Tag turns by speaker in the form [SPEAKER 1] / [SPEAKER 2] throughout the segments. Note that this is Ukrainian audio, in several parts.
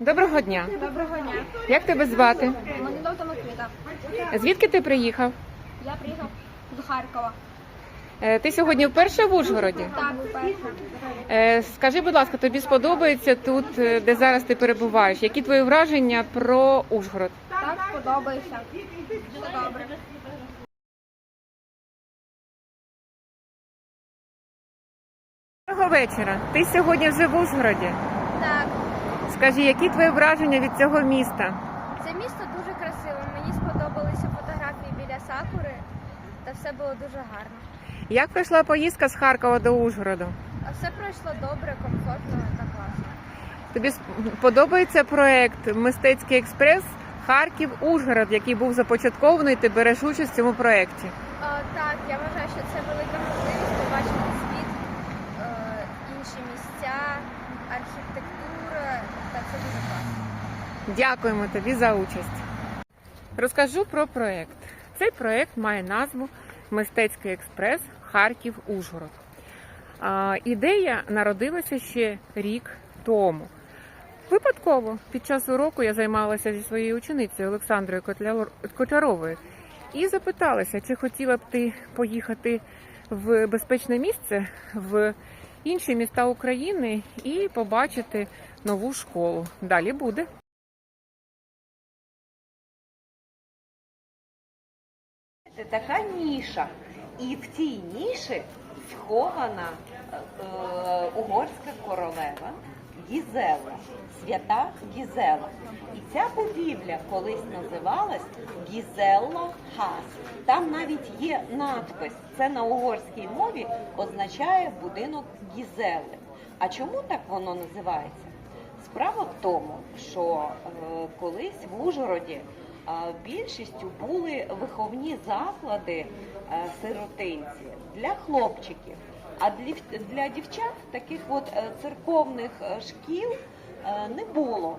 [SPEAKER 1] Доброго дня.
[SPEAKER 2] Доброго дня.
[SPEAKER 1] Як тебе звати?
[SPEAKER 2] Мене звати Микита.
[SPEAKER 1] Звідки ти приїхав?
[SPEAKER 2] Я приїхав до Харкова.
[SPEAKER 1] Е, Ти сьогодні вперше в Ужгороді?
[SPEAKER 2] Так, вперше.
[SPEAKER 1] Е, Скажи, будь ласка, тобі сподобається тут, е, де зараз ти перебуваєш? Які твої враження про Ужгород?
[SPEAKER 2] Так, подобається. Дуже добре.
[SPEAKER 1] Доброго вечора. Ти сьогодні вже в Ужгороді.
[SPEAKER 2] Так,
[SPEAKER 1] Скажи, які твої враження від цього міста?
[SPEAKER 2] це місто дуже красиве. Мені сподобалися фотографії біля сакури, та все було дуже гарно.
[SPEAKER 1] Як пройшла поїздка з Харкова до Ужгороду?
[SPEAKER 2] А все пройшло добре, комфортно та класно.
[SPEAKER 1] Тобі подобається проект Мистецький експрес Харків Ужгород, який був започаткований, ти береш участь в цьому проєкті.
[SPEAKER 2] Так, я вважаю, що це велика можливість побачити світ, е, інші місця, архітектура, та
[SPEAKER 1] Дякуємо тобі за участь. Розкажу про проект. Цей проект має назву Мистецький експрес Харків Ужгород. Ідея народилася ще рік тому. Випадково під час уроку я займалася зі своєю ученицею Олександрою Котляровою і запиталася, чи хотіла б ти поїхати в безпечне місце в інші міста України і побачити нову школу. Далі буде.
[SPEAKER 3] Це така ніша. І в цій ніші схована е, угорська королева Гізела, свята Гізела. І ця будівля колись називалась Гізелла Хас. Там навіть є надпис. Це на угорській мові означає будинок Гізели. А чому так воно називається? Справа в тому, що е, колись в Ужгороді е, більшістю були виховні заклади е, сиротинці для хлопчиків. А для, дівчат таких от е, церковних е, шкіл е, не було.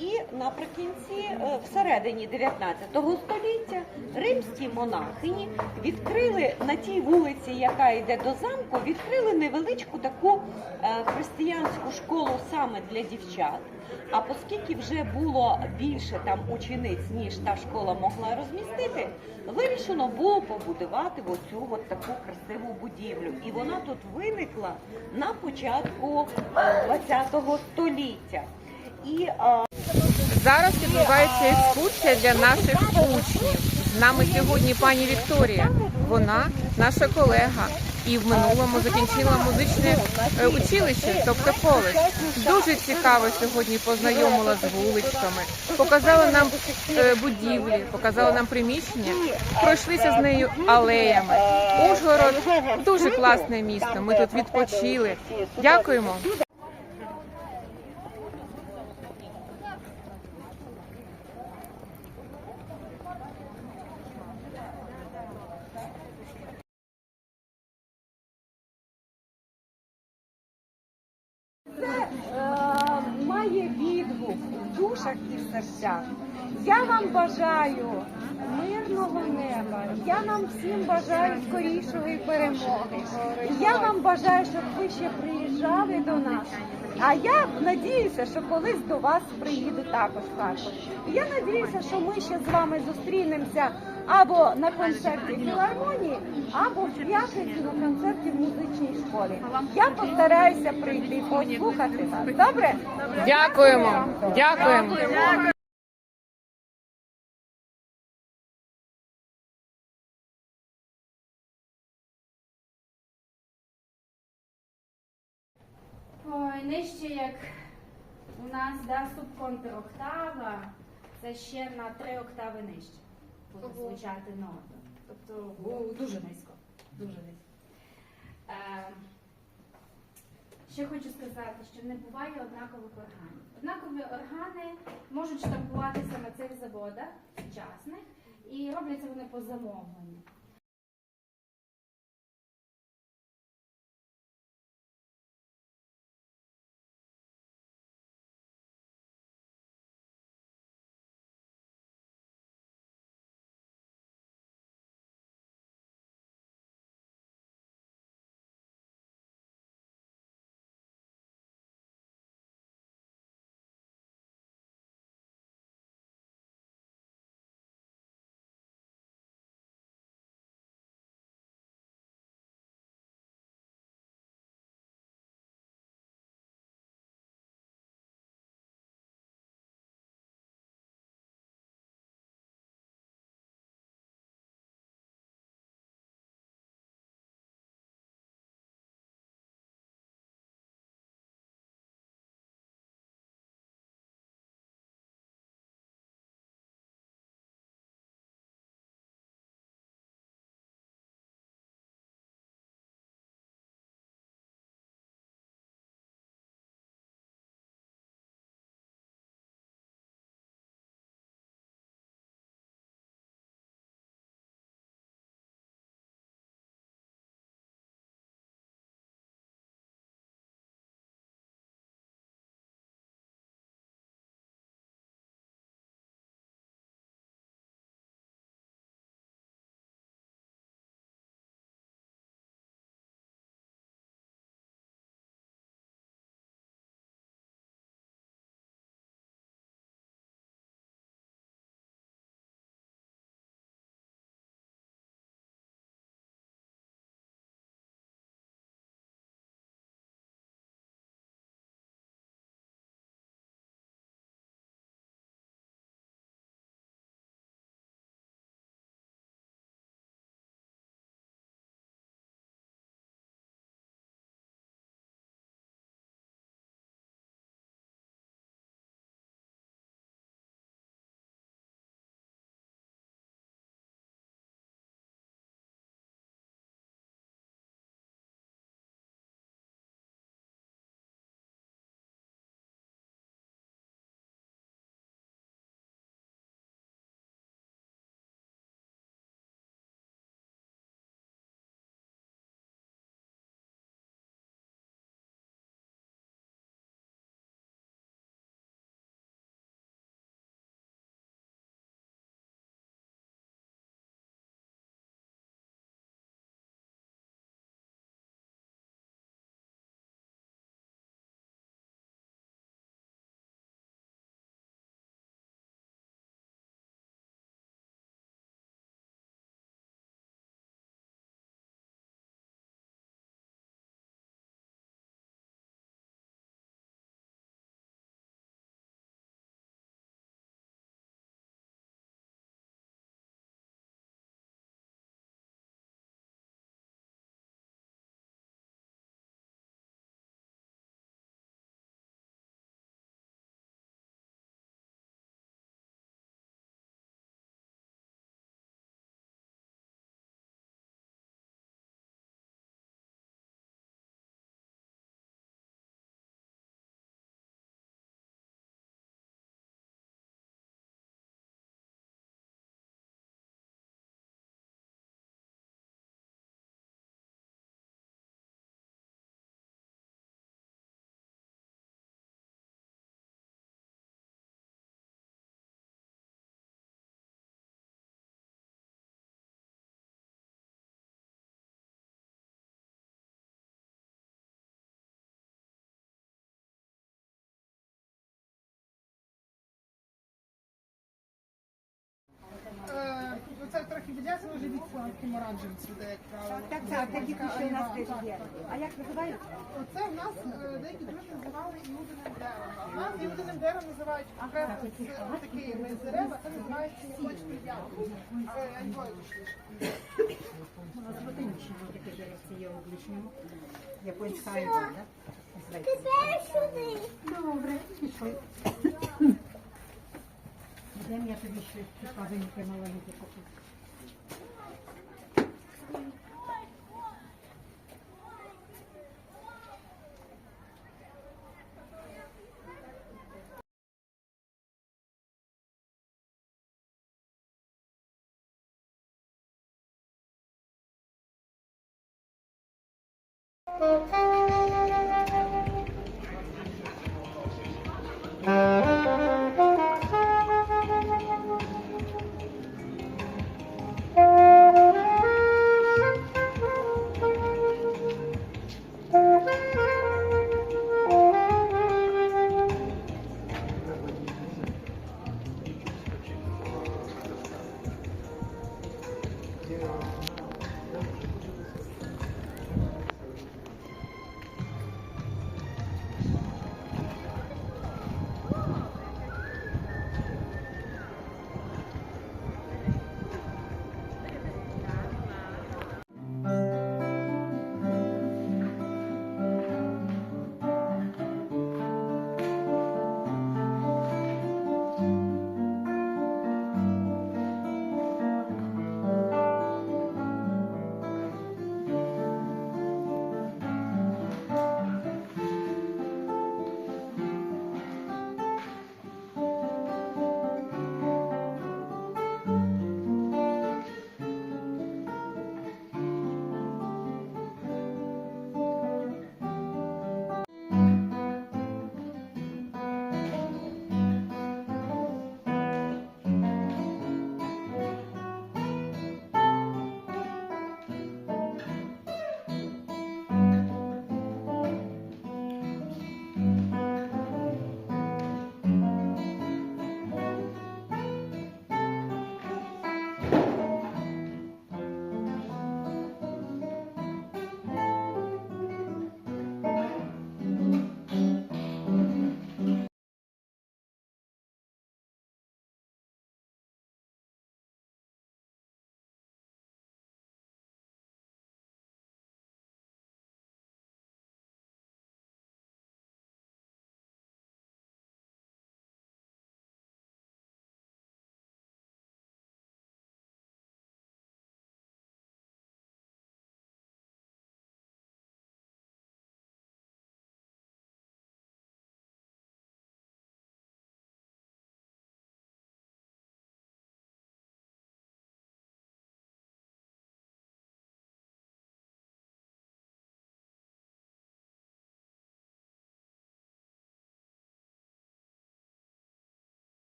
[SPEAKER 3] І наприкінці, е, всередині 19 століття, римські монахині відкрили на тій вулиці, яка йде до замку, відкрили невеличку таку е, християнську школу саме для дівчат. А оскільки вже було більше там учениць, ніж та школа могла розмістити, вирішено було побудувати оцю от таку красиву будівлю. І вона тут виникла на початку е, 20 століття. І е,
[SPEAKER 1] Зараз відбувається екскурсія для наших учнів. З нами сьогодні пані Вікторія. Вона наша колега і в минулому закінчила музичне е, училище, тобто коледж. Дуже цікаво сьогодні познайомила з вуличками, показала нам е, будівлі, показала нам приміщення, пройшлися з нею алеями. Ужгород дуже класне місто. Ми тут відпочили. Дякуємо.
[SPEAKER 4] е, має відгук в душах і в серцях. Я вам бажаю мирного неба. Я нам всім бажаю скорішої перемоги. Я вам бажаю, щоб ви ще приїжджали до нас. А я надіюся, що колись до вас приїду також Харків. Я надіюся, що ми ще з вами зустрінемося або на концерті філармонії, або в п'ятницю на концерті в музичній школі. Я постараюся прийти послухати вас. Добре?
[SPEAKER 1] Дякуємо. Дякуємо.
[SPEAKER 5] Ой, нижче як у нас да, субконтроктава, це ще на три октави нижче буде звучати нота. Тобто о, дуже низько. Дуже низько. Е, ще хочу сказати, що не буває однакових органів. Однакові органи можуть штампуватися на цих заводах сучасних і робляться вони по замовленню.
[SPEAKER 6] Відділяється вже від хемораджин цвіте, як правило.
[SPEAKER 7] Так, так, такі що у нас теж є. А як називають?
[SPEAKER 6] Оце в нас е, деякі друзі називали іудиним деревом. А в нас іудиним деревом називають окремо з такими з дерева, це називається яблучний яблук. А айвою точніше.
[SPEAKER 7] У нас ботанічне таке деревце є в обличному. Японська айва, так? Добре, пішли. Йдемо, я тобі ще покажу, яке маленьке Uh...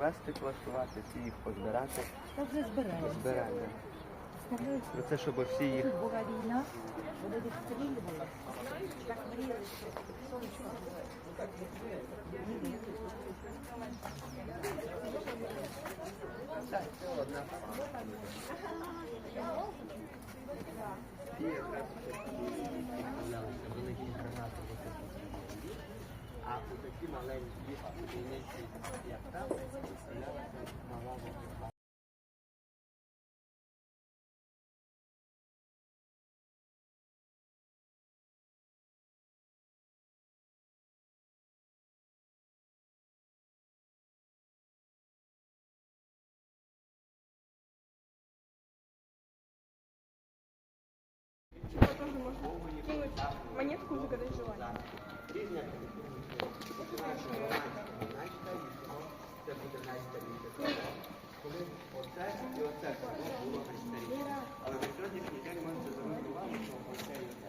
[SPEAKER 3] Відкласти, класувати, всі їх позбирати,
[SPEAKER 7] Та вже збираємо.
[SPEAKER 3] збирати. Про це, щоб всі їх
[SPEAKER 7] Була війна, вони відстрілювали. Так мріяли, що сонечко.
[SPEAKER 3] відправлялися А у такі маленькі одиниці, як там, виставлялася мала вогнева. Коли оце і оце було найстаріше. Але на сьогоднішній день ми це звернути що оце і оце.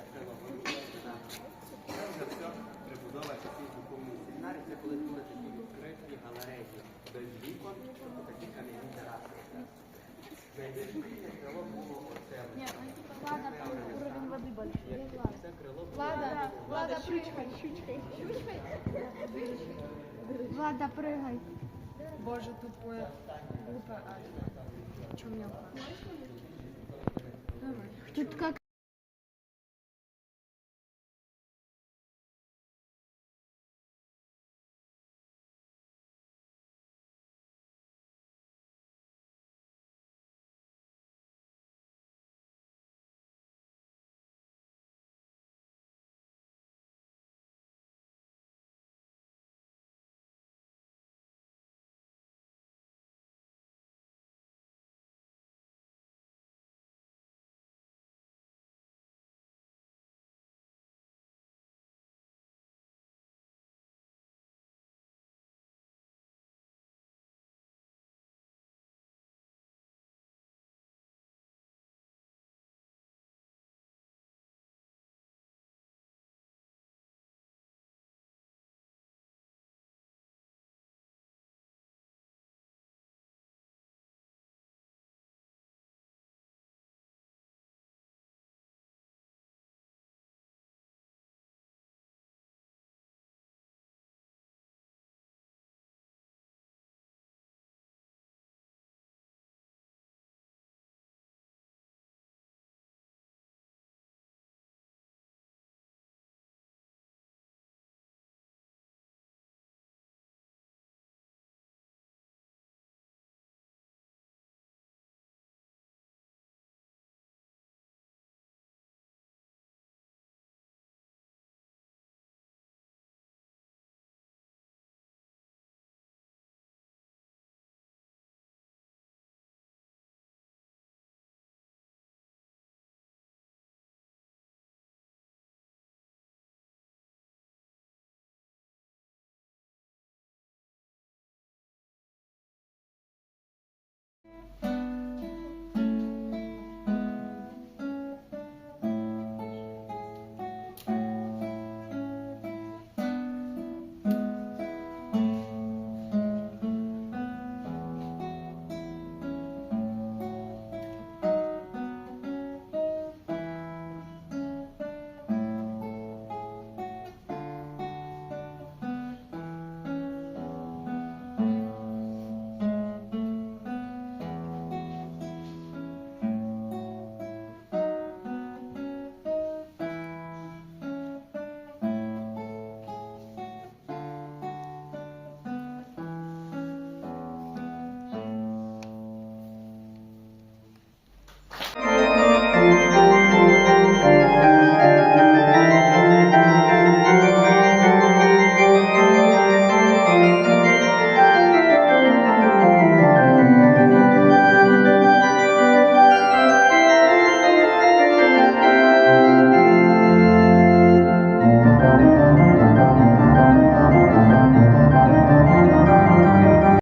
[SPEAKER 3] Це вже все прибудова часів духовної семінарі. Це були такі відкриті галереї без вікон, тобто такі кам'яні тераси. Найбільш ну село було оце. Це крило було.
[SPEAKER 2] Влада, прыгай, Щучкой. Влада, прыгай.
[SPEAKER 8] Боже, тупое, что мне Давай.
[SPEAKER 2] Тут как
[SPEAKER 8] Mm-hmm.